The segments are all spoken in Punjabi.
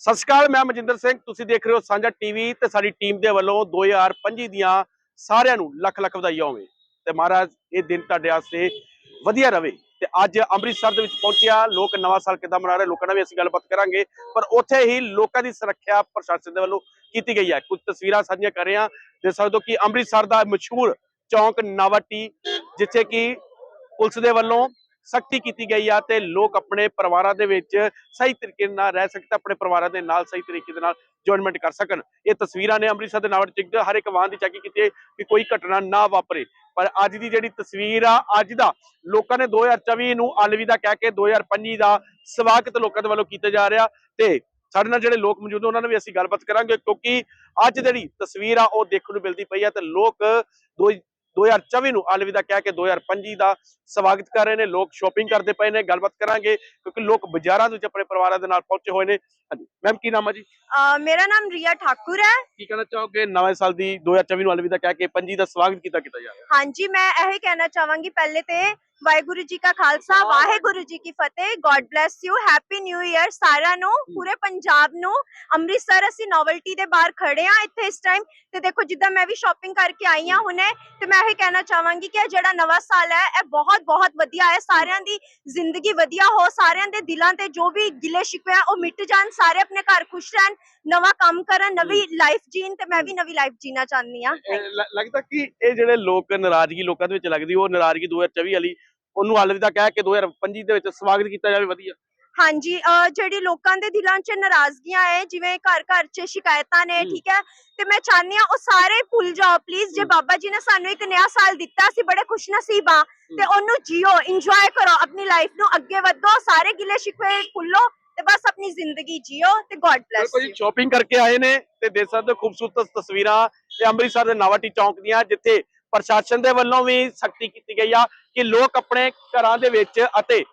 ਸਤਿ ਸ਼੍ਰੀ ਅਕਾਲ, ਮੈਂ ਮਨਜਿੰਦਰ ਸਿੰਘ, ਤੁਸੀਂ ਦੇਖ ਰਹੇ ਹੋ ਸਾਂਝਾ ਟੀਵੀ ਤੇ ਸਾਡੀ ਟੀਮ ਦੇ ਵੱਲੋਂ 2025 ਦੀਆਂ ਸਾਰਿਆਂ ਨੂੰ ਲੱਖ ਲੱਖ ਵਧਾਈਆਂ ਹੋਵੇ। ਤੇ ਮਹਾਰਾਜ, ਇਹ ਦਿਨ ਤੁਹਾਡੇ ਵਾਸਤੇ ਵਧੀਆ ਰਵੇ। ਤੇ ਅੱਜ ਅੰਮ੍ਰਿਤਸਰ ਦੇ ਵਿੱਚ ਪਹੁੰਚਿਆ, ਲੋਕ ਨਵਾਂ ਸਾਲ ਕਿੱਦਾਂ ਮਨਾ ਰਹੇ, ਲੋਕਾਂ ਨਾਲ ਵੀ ਅਸੀਂ ਗੱਲਬਾਤ ਕਰਾਂਗੇ। ਪਰ ਉੱਥੇ ਹੀ ਲੋਕਾਂ ਦੀ ਸੁਰੱਖਿਆ ਪ੍ਰਸ਼ਾਸਨ ਦੇ ਵੱਲੋਂ ਕੀਤੀ ਗਈ ਹੈ। ਕੁਝ ਤਸਵੀਰਾਂ ਸਾਂਝੀਆਂ ਕਰ ਰਹੇ ਹਾਂ ਦੇਖ ਸਕਦੇ ਹੋ ਕਿ ਅੰਮ੍ਰਿਤਸਰ ਦਾ ਮਸ਼ਹੂਰ ਚੌਂਕ ਨਾਵਾਟੀ, ਜਿੱਥੇ ਕਿ ਪੁਲਿਸ ਦੇ ਵੱਲੋਂ ਸਖਤੀ ਕੀਤੀ ਗਈ ਆ ਤੇ ਲੋਕ ਆਪਣੇ ਪਰਿਵਾਰਾਂ ਦੇ ਵਿੱਚ ਸਹੀ ਤਰੀਕੇ ਨਾਲ ਰਹਿ ਸਕਣ ਆਪਣੇ ਪਰਿਵਾਰਾਂ ਦੇ ਨਾਲ ਸਹੀ ਤਰੀਕੇ ਦੇ ਨਾਲ ਜੁਆਇਨਮੈਂਟ ਕਰ ਸਕਣ। ਇਹ ਤਸਵੀਰਾਂ ਨੇ ਅੰਮ੍ਰਿਤਸਰ ਦੇ ਨਾਵਟ ਚ ਹਰ ਇੱਕ ਵਾਹਨ ਦੀ ਚੈਕਿੰਗ ਕੀਤੀ ਹੈ ਕਿ ਕੋਈ ਘਟਨਾ ਨਾ ਵਾਪਰੇ। ਪਰ ਅੱਜ ਦੀ ਜਿਹੜੀ ਤਸਵੀਰ ਆ, ਅੱਜ ਦਾ ਲੋਕਾਂ ਨੇ 2024 ਨੂੰ ਅਲਵਿਦਾ ਕਹਿ ਕੇ 2025 ਦਾ ਸਵਾਗਤ ਲੋਕਾਂ ਦੇ ਵੱਲੋਂ ਕੀਤਾ ਜਾ ਰਿਹਾ ਤੇ ਸਾਡੇ ਨਾਲ ਜਿਹੜੇ ਲੋਕ ਮੌਜੂਦ ਨੇ, ਉਹਨਾਂ ਨਾਲ ਵੀ ਅਸੀਂ ਗੱਲਬਾਤ ਕਰਾਂਗੇ ਕਿਉਂਕਿ ਅੱਜ ਜਿਹੜੀ ਤਸਵੀਰ ਆ, ਉਹ ਦੇਖਣ ਨੂੰ ਮਿਲਦੀ ਪਈ ਆ ਤੇ ਲੋਕ ਦੋ 2024 ਨੂੰ ਅਲਵਿਦਾ ਕਹਿ ਕੇ 2025 ਦਾ ਸਵਾਗਤ ਕਰ ਰਹੇ ਨੇ। ਲੋਕ ਸ਼ਾਪਿੰਗ ਕਰਦੇ ਪਏ ਨੇ ਗੱਲਬਾਤ ਕਰਾਂਗੇ ਕਿਉਂਕਿ ਲੋਕ ਬਾਜ਼ਾਰਾਂ ਦੇ ਵਿੱਚ ਆਪਣੇ ਪਰਿਵਾਰਾਂ ਦੇ ਨਾਲ ਪਹੁੰਚੇ ਹੋਏ ਨੇ। ਹਾਂਜੀ ਮੈਮ ਕੀ ਨਾਮ ਹੈ ਜੀ? ਮੇਰਾ ਨਾਮ ਰੀਆ ਠਾਕੁਰ ਹੈ। ਕੀ ਕਹਿਣਾ ਚਾਹੋਗੇ? ਨਵੇਂ ਸਾਲ ਦੀ 2024 ਨੂੰ ਅਲਵਿਦਾ ਕਹਿ ਕੇ 25 ਦਾ ਸਵਾਗਤ ਕੀਤਾ ਕੀਤਾ ਜਾ ਰਿਹਾ ਹਾਂਜੀ ਮੈਂ ਇਹ ਕਹਿਣਾ ਚਾਹਾਂਗੀ ਪਹਿਲੇ ਤੇ ਵਾਹਿਗੁਰੂ ਜੀ ਕਾ ਖਾਲਸਾ ਵਾਹਿਗੁਰੂ ਜੀ ਕੀ Fateh God bless you happy new year ਸਾਰਿਆਂ ਨੂੰ ਪੂਰੇ ਪੰਜਾਬ ਨੂੰ। ਅੰਮ੍ਰਿਤਸਰ ਅਸੀਂ ਨੋਵਲਟੀ ਦੇ ਬਾਹਰ ਖੜੇ ਆ ਇੱਥੇ ਇਸ ਟਾਈਮ ਤੇ ਦੇਖੋ ਜਿੱਦਾਂ ਮੈਂ ਵੀ ਸ਼ਾਪਿੰਗ ਕਰਕੇ ਆਈ ਆ ਹੁਣੇ ਤੇ ਮੈਂ ਇਹ ਕਹਿਣਾ ਚਾਹਾਂਗੀ ਕਿ ਇਹ ਜਿਹੜਾ ਨਵਾਂ ਸਾਲ ਹੈ ਇਹ ਬਹੁਤ ਬਹੁਤ ਵਧੀਆ ਹੈ। ਸਾਰਿਆਂ ਦੀ ਜ਼ਿੰਦਗੀ ਵਧੀਆ ਹੋ ਸਾਰਿਆਂ ਦੇ ਦਿਲਾਂ ਤੇ ਜੋ ਵੀ ਗਿਲੇ ਸ਼ਿਕਵੇ ਆ ਉਹ ਮਿਟ ਜਾਣ ਸਾਰੇ ਆਪਣੇ ਘਰ ਖੁਸ਼ ਰਹਿਣ ਨਵਾਂ ਕੰਮ ਕਰਨ ਨਵੀਂ ਲਾਈਫ ਜੀਣ ਤੇ ਮੈਂ ਵੀ ਨਵੀਂ ਲਾਈਫ ਜੀਣਾ ਚਾਹੁੰਦੀ ਆ ਲੱਗਦਾ ਕਿ ਇਹ ਜਿਹੜੇ ਲੋਕ ਨਾਰਾਜ਼ਗੀ ਲੋਕਾਂ ਦੇ ਵਿੱਚ ਲੱਗਦੀ ਉਹ ਨਾਰਾਜ਼ਗੀ 2024 ਵਾਲੀ ਉਹਨੂੰ ਅਲਵਿਦਾ ਕਹਿ ਕੇ 2025 ਦੇ ਵਿੱਚ ਸਵਾਗਤ ਕੀਤਾ ਜਾਵੇ ਵਧੀਆ ਹਾਂਜੀ ਜਿਹੜੀ ਲੋਕਾਂ ਦੇ ਦਿਲਾਂ 'ਚ ਨਾਰਾਜ਼ਗੀਆਂ ਹੈ ਜਿਵੇਂ ਘਰ ਘਰ 'ਚ ਸ਼ਿਕਾਇਤਾਂ ਨੇ। ਠੀਕ ਹੈ ਤੇ ਮੈਂ ਚਾਹੁੰਦੀ ਹਾਂ ਉਹ ਸਾਰੇ ਭੁੱਲ ਜਾਓ ਪਲੀਜ਼ ਜੇ। ਬਾਬਾ ਜੀ ਨੇ ਸਾਨੂੰ ਇੱਕ ਨਵਾਂ ਸਾਲ ਦਿੱਤਾ ਅਸੀਂ ਬੜੇ ਖੁਸ਼ ਨਸੀਬ ਆ ਤੇ ਉਹਨੂੰ ਜੀਓ ਇੰਜੋਏ ਕਰੋ ਆਪਣੀ ਲਾਈਫ ਨੂੰ ਅੱਗੇ ਵਧੋ ਸਾਰੇ ਗਿਲੇ ਸ਼ਿਕਵੇ ਭੁੱਲੋ ਤੇ ਬਸ ਆਪਣੀ ਜ਼ਿੰਦਗੀ ਜੀਓ ਤੇ ਗੋਡ ਬlesਸ ਬਿਲਕੁਲ ਜੀ ਯੂ ਸ਼ਾਪਿੰਗ ਕਰਕੇ ਆਏ ਨੇ ਤੇ ਦੇਖ ਸਕਦੇ ਖੂਬਸੂਰਤ ਤਸਵੀਰਾਂ ਇਹ ਅੰਮ੍ਰਿਤਸਰ ਦੇ ਨਾਵਾਟੀ ਚੌਂਕ ਦੀਆਂ ਜਿੱਥੇ ਪ੍ਰਸ਼ਾਸਨ ਦੇ ਵੱਲੋਂ ਵੀ ਸਖਤੀ ਕੀਤੀ ਗਈ ਆ ਕਿ ਲੋਕ ਆਪਣੇ ਘਰਾਂ ਦੇ ਵਿੱਚ ਅਤੇ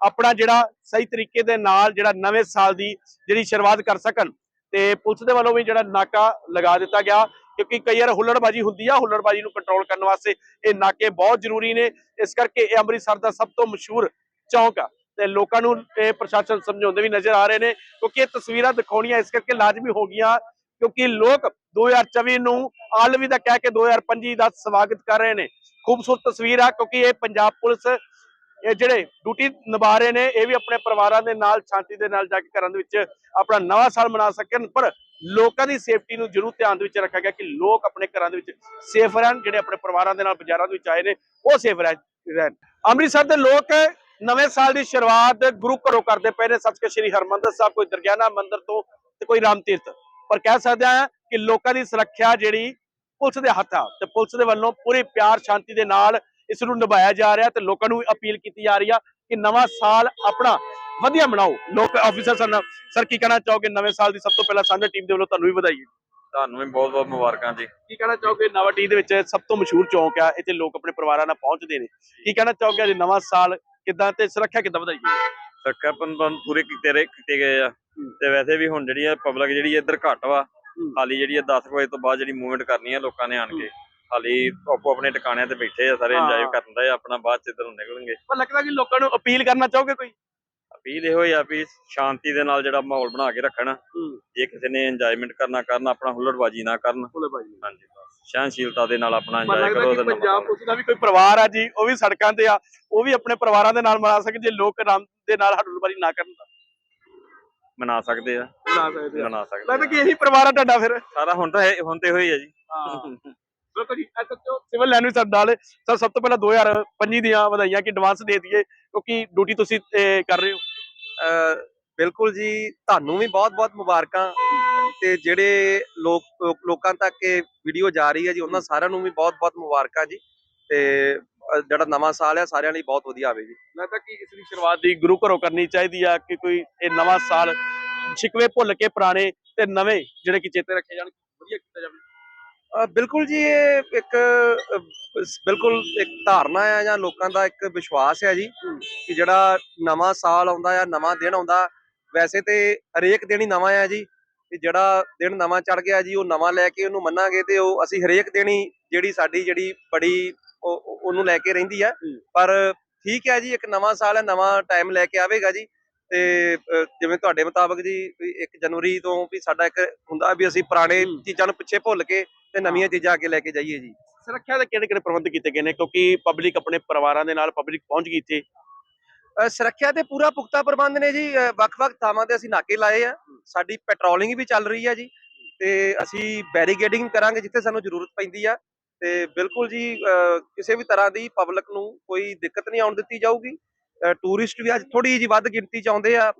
ਆਪਣਾ ਜਿਹੜਾ ਸਹੀ ਤਰੀਕੇ ਦੇ ਨਾਲ ਜਿਹੜਾ ਨਵੇਂ ਸਾਲ ਦੀ ਜਿਹੜੀ ਸ਼ੁਰੂਆਤ ਕਰ ਸਕਣ ਤੇ ਪੁਲਿਸ ਦੇ ਵੱਲੋਂ ਵੀ ਜਿਹੜਾ ਨਾਕਾ ਲਗਾ ਦਿੱਤਾ ਗਿਆ ਕਿਉਂਕਿ ਕਈ ਵਾਰ ਹੁੱਲੜਬਾਜੀ ਹੁੰਦੀ ਆ, ਹੁੱਲੜਬਾਜੀ ਨੂੰ ਕੰਟਰੋਲ ਕਰਨ ਵਾਸਤੇ ਇਹ ਨਾਕੇ ਬਹੁਤ ਜ਼ਰੂਰੀ ਨੇ, ਇਸ ਕਰਕੇ ਇਹ ਅੰਮ੍ਰਿਤਸਰ ਦਾ ਸਭ ਤੋਂ ਮਸ਼ਹੂਰ ਚੌਂਕ ਆ ਤੇ ਲੋਕਾਂ ਨੂੰ ਇਹ ਪ੍ਰਸ਼ਾਸਨ ਸਮਝਾਉਂਦੇ ਵੀ ਨਜ਼ਰ ਆ ਰਹੇ ਨੇ ਕਿਉਂਕਿ ਇਹ ਤਸਵੀਰਾਂ ਦਿਖਾਉਣੀਆਂ ਇਸ ਕਰਕੇ ਲਾਜ਼ਮੀ ਹੋ ਗਈਆਂ ਕਿਉਂਕਿ ਲੋਕ 2024 ਨੂੰ ਅਲਵਿਦਾ ਕਹਿ ਕੇ 2025 ਦਾ ਸਵਾਗਤ ਕਰ ਰਹੇ ਨੇ। ਖੂਬਸੂਰਤ ਤਸਵੀਰ ਆ, ਕਿਉਂਕਿ ਇਹ ਪੰਜਾਬ ਪੁਲਿਸ, ਇਹ ਜਿਹੜੇ ਡਿਊਟੀ ਨਿਭਾ ਰਹੇ ਨੇ, ਇਹ ਵੀ ਆਪਣੇ ਪਰਿਵਾਰਾਂ ਦੇ ਨਾਲ, ਸ਼ਾਂਤੀ ਦੇ ਨਾਲ ਜਾ ਕੇ ਘਰਾਂ ਦੇ ਵਿੱਚ ਆਪਣਾ ਨਵਾਂ ਸਾਲ ਮਨਾ ਸਕਣ। ਪਰ ਲੋਕਾਂ ਦੀ ਸੇਫਟੀ ਨੂੰ ਜ਼ਰੂਰ ਧਿਆਨ ਦੇ ਵਿੱਚ ਰੱਖਿਆ ਗਿਆ ਕਿ ਲੋਕ ਆਪਣੇ ਘਰਾਂ ਦੇ ਵਿੱਚ ਸੇਫ ਰਹਿਣ, ਜਿਹੜੇ ਆਪਣੇ ਪਰਿਵਾਰਾਂ ਦੇ ਨਾਲ ਬਾਜ਼ਾਰਾਂ ਦੇ ਵਿੱਚ ਆਏ ਨੇ, ਉਹ ਸੇਫ ਰਹਿਣ। ਅੰਮ੍ਰਿਤਸਰ ਦੇ ਲੋਕ ਨਵੇਂ ਸਾਲ ਦੀ ਸ਼ੁਰੂਆਤ ਗੁਰੂ ਘਰੋਂ ਕਰਦੇ ਪਏ ਨੇ। ਸੱਚਖੰਡ ਸ੍ਰੀ ਹਰਮੰਦਰ ਸਾਹਿਬ, ਕੋਈ ਦਰਗਿਆਨਾ ਮੰਦਿਰ ਤੋਂ ਤੇ ਕੋਈ ਰਾਮ ਤੀਰਥ ਪਰ ਕਹਿ ਸਕਦੇ ਆ ਕਿ ਲੋਕਾਂ ਦੀ ਸੁਰੱਖਿਆ ਜਿਹੜੀ ਪੁਲਿਸ ਦੇ ਹੱਥ ਆ ਤੇ ਪੁਲਿਸ ਦੇ ਵੱਲੋਂ ਪੂਰੇ ਪਿਆਰ ਸ਼ਾਂਤੀ ਦੇ ਨਾਲ ਇਸ ਨੂੰ ਨਿਭਾਇਆ ਜਾ ਰਿਹਾ ਤੇ ਲੋਕਾਂ ਨੂੰ ਅਪੀਲ ਕੀਤੀ ਜਾ ਰਹੀ ਆ ਕਿ ਨਵਾਂ ਸਾਲ ਆਪਣਾ ਵਧੀਆ ਮਨਾਓ। ਲੋਕ ਆਫੀਸਰ ਸਨ। ਸਰ ਕੀ ਕਹਿਣਾ ਚਾਹੋਗੇ? ਨਵੇਂ ਸਾਲ ਦੀ ਸਭ ਤੋਂ ਪਹਿਲਾਂ ਸਾਂਝਾ ਟੀਮ ਦੇ ਵੱਲੋਂ ਤੁਹਾਨੂੰ ਵੀ ਵਧਾਈ। ਤੁਹਾਨੂੰ ਵੀ ਬਹੁਤ ਬਹੁਤ ਮੁਬਾਰਕਾਂ ਜੀ। ਕੀ ਕਹਿਣਾ ਚਾਹੋਗੇ? ਨਵਾਟੀ ਦੇ ਵਿੱਚ ਸਭ ਤੋਂ ਮਸ਼ਹੂਰ ਚੌਂਕ ਆ। ਇੱਥੇ ਲੋਕ ਆਪਣੇ ਪਰਿਵਾਰਾਂ ਨਾਲ ਪਹੁੰਚਦੇ ਨੇ। ਕੀ ਕਹਿਣਾ ਚਾਹੋਗੇ? ਅੱਜ ਨਵਾਂ ਸਾਲ ਕਿੱਦਾਂ ਤੇ ਸੁਰੱਖਿਆ ਕਿੱਦਾਂ ਵਧਾਈ ਸਰਕਾਰ ਬੰਦ ਪੂਰੇ ਕੀਤੇ ਰਹੇ ਕੀਤੇ ਗਏ ਆ। ਤੇ ਵੈਸੇ ਵੀ ਹੁਣ ਜਿਹੜੀ ਆ ਪਬਲਿਕ ਜਿਹੜੀ ਇੱਧਰ ਘੱਟ ਵਾ ਹਾਲੀ ਜਿਹੜੀ ਆ 10 ਵਜੇ ਤੋਂ ਬਾਅਦ ਜਿਹੜੀ ਮੂਵਮੈਂਟ ਕਰਨੀ ਆ ਲੋਕਾਂ ਨੇ ਆਣ ਕੇ ਹਾਲੀ ਆਪੋ ਆਪਣੇ ਟਿਕਾਣਿਆਂ ਤੇ ਬੈਠੇ ਆ ਸਾਰੇ ਹਾਂ। ਇੰਜੋਏ ਕਰਨ ਦਾ ਆਪਣਾ ਬਾਅਦ ਚ ਇੱਧਰੋਂ ਨਿਕਲਣਗੇ। ਪਰ ਲੱਗਦਾ ਕਿ ਲੋਕਾਂ ਨੂੰ ਅਪੀਲ ਕਰਨਾ ਚਾਹੋਗੇ ਕੋਈ? ਅਪੀਲ ਇਹੋ ਹੀ ਆ ਵੀ ਸ਼ਾਂਤੀ ਦੇ ਨਾਲ ਜਿਹੜਾ ਮਾਹੌਲ ਬਣਾ ਕੇ ਰੱਖਣ। ਜੇ ਕਿਸੇ ਨੇ ਇੰਜੋਇਮੈਂਟ ਕਰਨਾ ਕਰਨ ਆਪਣਾ ਹੁੱਲੜਬਾਜੀ ਨਾ ਕਰਨ। ਹਾਂਜੀ। ਬਸ ਸਹਿਨਸ਼ੀਲਤਾ ਦੇ ਨਾਲ ਆਪਣਾ ਇੰਜੋਏ ਕਰੋ ਨੰਬਰ ਪੰਜਾਬ ਪੁਲਿਸ ਦਾ ਵੀ ਕੋਈ ਪਰਿਵਾਰ ਆ ਜੀ ਉਹ ਵੀ ਸੜਕਾਂ ਤੇ ਆ ਉਹ ਵੀ ਆਪਣੇ ਪਰਿਵਾਰਾਂ ਦੇ ਨਾਲ ਮਨਾ ਸਕੇ ਜੇ ਲੋਕ ਆਰਾਮ ਦੇ ਨਾਲ ਹੜੂਲਬਾਰੀ ਨਾ ਕਰਨ ਤਾਂ। ਮਨਾ ਸਕਦੇ ਆ। ਮਨਾ ਸਕਦੇ ਆ। ਮਨਾ ਸਕਦੇ ਲੱਗਦਾ। ਕਿ ਇਹੀ ਪਰਿਵਾਰ ਆ ਤੁਹਾਡਾ ਫਿਰ। ਸਾਰਾ ਹੁਣ ਤਾਂ ਇਹ- ਹੁਣ ਤੇ ਹੋਈ ਆ ਜੀ। ਬਿਲਕੁਲ ਜੀ ਐਸਐਚਓ ਸਿਵਲ ਲਾਈਨ ਵੀ ਸਾਡੇ ਨਾਲ ਸਰ ਸਭ ਤੋਂ ਪਹਿਲਾਂ 2025 ਦੀਆਂ ਵਧਾਈਆਂ ਕਿ ਐਡਵਾਂਸ ਦੇ ਦਈਏ ਕਿਉਂਕਿ ਡਿਊਟੀ ਤੁਸੀਂ ਕਰ ਰਹੇ ਹੋ। ਅਹ ਬਿਲਕੁਲ ਜੀ ਤੁਹਾਨੂੰ ਵੀ ਬਹੁਤ-ਬਹੁਤ ਮੁਬਾਰਕਾਂ। ਤੇ ਜਿਹੜੇ ਲੋਕ ਲੋਕ- ਲੋਕਾਂ ਤੱਕ ਇਹ ਵੀਡੀਓ ਜਾ ਰਹੀ ਹੈ ਜੀ ਉਹਨਾਂ ਸਾਰਿਆਂ ਨੂੰ ਵੀ ਬਹੁਤ-ਬਹੁਤ ਮੁਬਾਰਕਾਂ ਜੀ। ਤੇ ਜਿਹੜਾ ਨਵਾਂ ਸਾਲ ਹੈ ਸਾਰਿਆਂ ਲਈ ਬਹੁਤ ਵਧੀਆ ਆਵੇ ਜੀ ਲੱਗਦਾ ਕਿ ਇਸ ਦੀ ਸ਼ੁਰੂਆਤ ਦੀ ਗੁਰੂ ਘਰੋਂ ਕਰਨੀ ਚਾਹੀਦੀ ਆ ਕਿ ਕੋਈ ਇਹ ਨਵਾਂ ਸਾਲ ਸ਼ਿਕਵੇ ਭੁੱਲ ਕੇ ਪੁਰਾਣੇ ਤੇ ਨਵੇਂ ਜਿਹੜੇ ਕਿ ਚੇਤੇ ਰੱਖੇ ਜਾਣ ਵਧੀਆ ਕੀਤਾ ਜਾਵੇ? ਬਿਲਕੁਲ ਜੀ ਇਹ ਇੱਕ ਬਿਲਕੁਲ ਇੱਕ ਧਾਰਨਾ ਹੈ ਜਾਂ ਲੋਕਾਂ ਦਾ ਇੱਕ ਵਿਸ਼ਵਾਸ ਹੈ ਜੀ ਕਿ ਜਿਹੜਾ ਨਵਾਂ ਸਾਲ ਆਉਂਦਾ ਹੈ ਨਵਾਂ ਦਿਨ ਆਉਂਦਾ ਵੈਸੇ ਤੇ ਹਰੇਕ ਦਿਨ ਹੀ ਨਵਾਂ ਹੈ ਜੀ ਕਿ ਜਿਹੜਾ ਦਿਨ ਨਵਾਂ ਚੜ ਗਿਆ ਜੀ ਉਹ ਨਵਾਂ ਲੈ ਕੇ ਉਹਨੂੰ ਮੰਨਾਂਗੇ ਤੇ ਉਹ ਅਸੀਂ ਹਰੇਕ ਦਿਨ ਹੀ ਜਿਹੜੀ ਸਾਡੀ ਜਿਹੜੀ ਬੜੀ ਉਹਨੂੰ ਲੈ ਕੇ ਰਹਿੰਦੀ ਹੂੰ। ਪਰ ਠੀਕ ਹੈ ਜੀ ਇੱਕ ਨਵਾਂ ਸਾਲ ਹੈ ਨਵਾਂ ਟਾਈਮ ਲੈ ਕੇ ਆਵੇਗਾ ਜੀ। ਤੇ ਜਿਵੇਂ ਤੁਹਾਡੇ ਮੁਤਾਬਕ ਜੀ 1 ਜਨਵਰੀ ਤੋਂ ਵੀ ਸਾਡਾ ਇੱਕ ਹੁੰਦਾ ਵੀ ਅਸੀਂ ਪੁਰਾਣੇ। ਚੀਜ਼ਾਂ ਨੂੰ ਪਿੱਛੇ ਭੁੱਲ ਕੇ ਤੇ ਨਵੀਆਂ ਚੀਜ਼ਾਂ ਅੱਗੇ ਲੈ ਕੇ ਜਾਈਏ ਜੀ। ਸੁਰੱਖਿਆ ਦੇ ਕਿਹੜੇ ਕਿਹੜੇ ਪ੍ਰਬੰਧ ਕੀਤੇ ਗਏ ਨੇ? ਕਿਉਂਕਿ ਪਬਲਿਕ ਆਪਣੇ ਪਰਿਵਾਰਾਂ ਦੇ ਨਾਲ ਪਬਲਿਕ ਪਹੁੰਚ ਗਈ ਇੱਥੇ। ਸੁਰੱਖਿਆ ਦੇ ਪੂਰਾ ਪੁਖਤਾ ਪ੍ਰਬੰਧ ਨੇ ਜੀ। ਵੱਖ-ਵੱਖ ਥਾਵਾਂ ਤੇ ਅਸੀਂ ਨਾਕੇ ਲਾਏ ਆ। ਸਾਡੀ ਪੈਟਰੋਲਿੰਗ ਵੀ ਚੱਲ ਰਹੀ ਹੈ ਜੀ। ਤੇ ਅਸੀਂ ਬੈਰੀਗੇਡਿੰਗ ਕਰਾਂਗੇ ਜਿੱਥੇ ਸਾਨੂੰ ਜ਼ਰੂਰਤ ਪੈਂਦੀ ਆ। ਤੇ ਬਿਲਕੁਲ ਜੀ ਕਿਸੇ ਵੀ ਤਰ੍ਹਾਂ ਦੀ ਪਬਲਿਕ ਨੂੰ ਕੋਈ ਦਿੱਕਤ ਨਹੀਂ ਆਉਣ ਦਿੱਤੀ ਜਾਊਗੀ। ਟੂਰਿਸਟ ਵੀ ਅੱਜ ਥੋੜੀ ਜਿਹੀ ਵੱਧ ਗਿਣਤੀ ਚ ਆਉਂਦੇ ਆ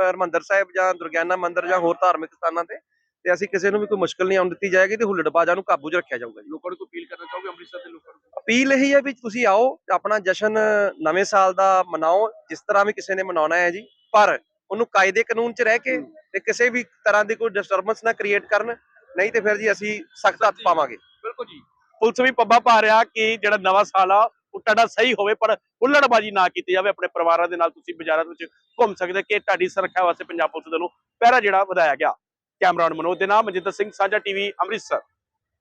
ਹਰਿਮੰਦਰ ਸਾਹਿਬ ਜਾਂ ਦੁਰਗਿਆਨਾ ਮੰਦਿਰ ਜਾਂ ਹੋਰ ਧਾਰਮਿਕ ਸਥਾਨਾਂ ਤੇ। ਤੇ ਅਸੀਂ ਕਿਸੇ ਨੂੰ ਵੀ ਕੋਈ ਮੁਸ਼ਕਲ ਨਹੀਂ ਆਉਣ ਦਿੱਤੀ ਜਾਏਗੀ ਤੇ ਹੁੱਲੜਬਾਜ਼ਾਂ ਨੂੰ ਕਾਬੂ 'ਚ ਰੱਖਿਆ ਜਾਊਗਾ ਜੀ। ਲੋਕਾਂ ਨੂੰ ਅਪੀਲ ਕਰਨਾ ਚਾਹੋਗੇ ਅੰਮ੍ਰਿਤਸਰ ਦੇ ਲੋਕਾਂ ਨੂੰ? ਅਪੀਲ ਇਹੀ ਹੈ ਵੀ ਤੁਸੀਂ ਆਓ ਆਪਣਾ ਜਸ਼ਨ ਨਵੇਂ ਸਾਲ ਦਾ ਮਨਾਓ ਜਿਸ ਤਰ੍ਹਾਂ ਵੀ ਕਿਸੇ ਨੇ ਮਨਾਉਣਾ ਹੈ ਜੀ। ਪਰ ਉਹਨੂੰ ਕਾਇਦੇ ਕਾਨੂੰਨ 'ਚ ਰਹਿ ਕੇ। ਤੇ ਕਿਸੇ ਵੀ ਤਰ੍ਹਾਂ ਦੀ ਕੋਈ ਡਿਸਟਰਬੈਂਸ ਨਾ ਕ੍ਰੀਏਟ ਕਰਨ ਨਹੀਂ ਤੇ ਫਿਰ ਜੀ ਅਸੀਂ ਸਖਤ ਹੱਥ ਪਾਵਾਂਗੇ। ਬਿਲਕੁਲ ਜੀ। ਪੁਲਿਸ ਵੀ ਪੱਬਾ ਪਾ ਰਿਹਾ ਕਿ ਜਿਹੜਾ ਨਵਾਂ ਸਾਲ ਆ, ਉਹ ਤੁਹਾਡਾ ਸਹੀ ਹੋਵੇ, ਪਰ ਹੁੱਲੜਬਾਜੀ ਨਾ ਕੀਤੀ ਜਾਵੇ, ਆਪਣੇ ਪਰਿਵਾਰਾਂ ਦੇ ਨਾਲ ਤੁਸੀਂ ਬਾਜ਼ਾਰਾਂ ਵਿੱਚ ਘੁੰਮ ਸਕਦੇ ਕਿ ਤੁਹਾਡੀ ਸੁਰੱਖਿਆ ਵਾਸਤੇ ਪੰਜਾਬ ਪੁਲਿਸ ਵੱਲੋਂ ਪਹਿਰਾ ਜਿਹੜਾ ਵਧਾਇਆ ਗਿਆ। ਕੈਮਰਾਨ ਮਨੋਜ ਦੇ ਨਾਮ ਮਨਜਿੰਦਰ ਸਿੰਘ, ਸਾਂਝਾ ਟੀਵੀ, ਅੰਮ੍ਰਿਤਸਰ।